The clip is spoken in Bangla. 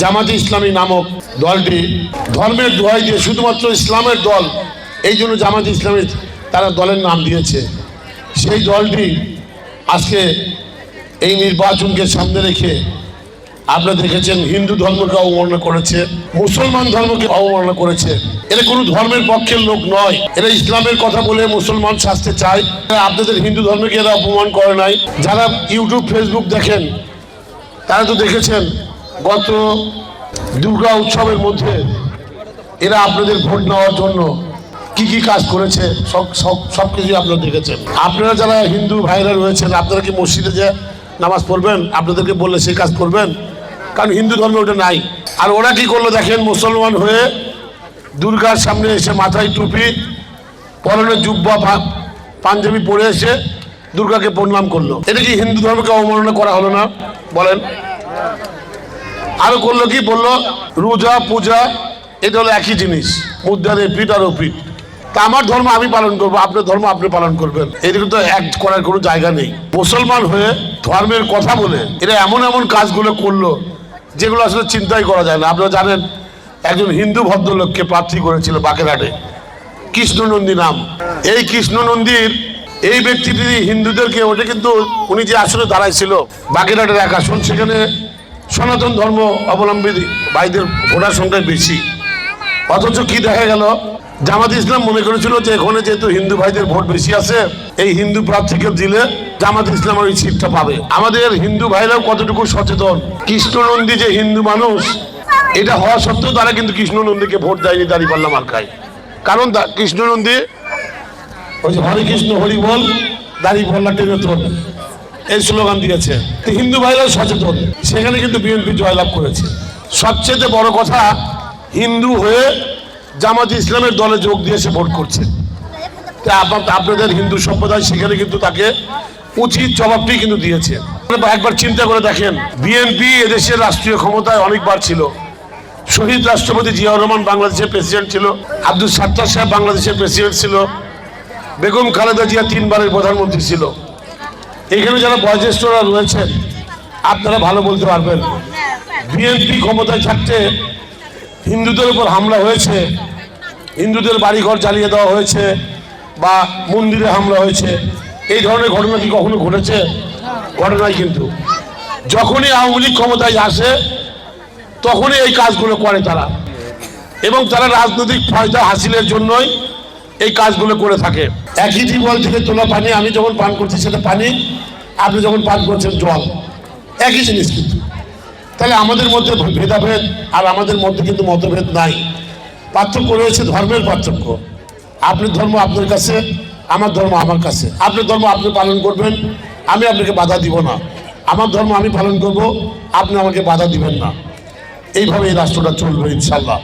জামাতে ইসলামী নামক দলটি ধর্মের দোহাই দিয়ে শুধুমাত্র ইসলামের দল, এই জন্য জামাতে ইসলামী তারা দলের নাম দিয়েছে। সেই দলটি আজকে এই নির্বাচনকে সামনে রেখে আপনারা দেখেছেন হিন্দু ধর্মকে অবমাননা করেছে, মুসলমান ধর্মকে অবমাননা করেছে। এরা কোনো ধর্মের পক্ষের লোক নয়। এরা ইসলামের কথা বলে মুসলমান শাস্তে চায়। আপনাদের হিন্দু ধর্মকে এরা অপমান করে নাই। যারা ইউটিউব, ফেসবুক দেখেন, তারা তো দেখেছেন গত দুর্গা উৎসবের মধ্যে এরা আপনাদের ভোট নেওয়ার জন্য কি কি কাজ করেছে, সব সব সব কিছুই আপনারা দেখেছেন। আপনারা যারা হিন্দু ভাইরা রয়েছেন, আপনারা কি মসজিদে যে নামাজ পড়বেন? আপনাদেরকে বললে সেই কাজ করবেন? কারণ হিন্দু ধর্মে ওটা নাই। আর ওরা কি করল দেখেন, মুসলমান হয়ে দুর্গার সামনে এসে মাথায় টুপি পরনে জুব্বা পাঞ্জাবি পরে এসে দুর্গাকে প্রণাম করল। এটা কি হিন্দু ধর্মকে অবমাননা করা হলো না? বলেন। আরও করল কি বলল? রোজা, পূজা, এটা হলো একই জিনিস। মুদ্রার পিঠ আর পিঠ। তা আমার ধর্ম আমি পালন করব, আপনার ধর্ম আপনি পালন করবেন। এদিকে তো এক করার কোনো জায়গা নেই। মুসলমান হয়ে ধর্মের কথা বলে এরা এমন এমন কাজগুলো করল, যেগুলো আসলে চিন্তাই করা যায় না। আপনারা জানেন, একজন হিন্দু ভদ্রলোককে প্রার্থী করেছিল বাকেরহাটে কৃষ্ণনন্দী নাম। এই কৃষ্ণনন্দীর এই ব্যক্তিটি হিন্দুদেরকে ওটা কিন্তু উনি যে আসলে দাঁড়াইছিল বাগেরহাটের এক আসন, সেখানে সনাতন ধর্ম অবলম্বী ভাইদের ভোটার সংখ্যা বেশি। অথচ কি দেখা গেল? জামাত ইসলাম মনে করেছিল যে এখানে যেহেতু হিন্দু ভাইদের ভোট বেশি আছে, এই হিন্দু প্রার্থীকে দিলে জামাত ইসলাম ওই সিটটা পাবে। আমাদের হিন্দু ভাইরাও কতটুকু সচেতন? কৃষ্ণনন্দী যে হিন্দু মানুষ, এটা হওয়া সত্ত্বেও তারা কিন্তু কৃষ্ণনন্দীকে ভোট দেয়নি দাঁড়ি দাঁড়িপাল্লা মার্কায়। কারণ দা- কৃষ্ণনন্দী, ওই যে হরে কৃষ্ণ দাঁড়িয়ে পাল্লা টেনে তোল এই স্লোগান দিয়েছে হিন্দু ভাইরাও সচেতন। সেখানে কিন্তু বিএনপি জয়লাভ করেছে। সবচেয়ে বড় কথা, হিন্দু হয়ে জামাত ইসলামের দলে যোগ দিয়ে সে ভোট করছে। আপনাদের হিন্দু সম্প্রদায় সেখানে কিন্তু তাকে উচিত জবাবটি কিন্তু দিয়েছে। একবার চিন্তা করে দেখেন, বিএনপি এদেশের রাষ্ট্রীয় ক্ষমতায় অনেকবার ছিল। শহীদ রাষ্ট্রপতি জিয়াউর রহমান বাংলাদেশের প্রেসিডেন্ট ছিল। আব্দুল সাত্তার সাহেব বাংলাদেশের প্রেসিডেন্ট ছিল। বেগম খালেদা জিয়া তিনবারের প্রধানমন্ত্রী ছিল। এখানে যারা বয়োজ্যেষ্ঠরা রয়েছেন আপনারা ভালো বলতে পারবেন। বিএনপি ক্ষমতায় থাকতে হিন্দুদের উপর হামলা হয়েছে, হিন্দুদের বাড়িঘর জ্বালিয়ে দেওয়া হয়েছে বা মন্দিরে হামলা হয়েছে। এই ধরনের ঘটনা কি কখনো ঘটেছে? ঘটনাই কিন্তু। যখনই আওয়ামী লীগ ক্ষমতায় আসে, তখনই এই কাজগুলো করে তারা। এবং তারা রাজনৈতিক ফায়দা হাসিলের জন্যই এই কাজগুলো করে থাকে। একই টিউবওয়েল থেকে তোলা পানি, আমি যখন পান করছি সেটা পানি, আপনি যখন পান করছেন জল। একই জিনিস কিন্তু। তাহলে আমাদের মধ্যে ভেদাভেদ আর আমাদের মধ্যে কিন্তু মতভেদ নাই। পার্থক্য রয়েছে ধর্মের পার্থক্য। আপনার ধর্ম আপনার কাছে, আমার ধর্ম আমার কাছে। আপনার ধর্ম আপনি পালন করবেন, আমি আপনাকে বাধা দিব না। আমার ধর্ম আমি পালন করব, আপনি আমাকে বাধা দিবেন না। এইভাবে এই রাষ্ট্রটা চলবে ইনশাল্লাহ।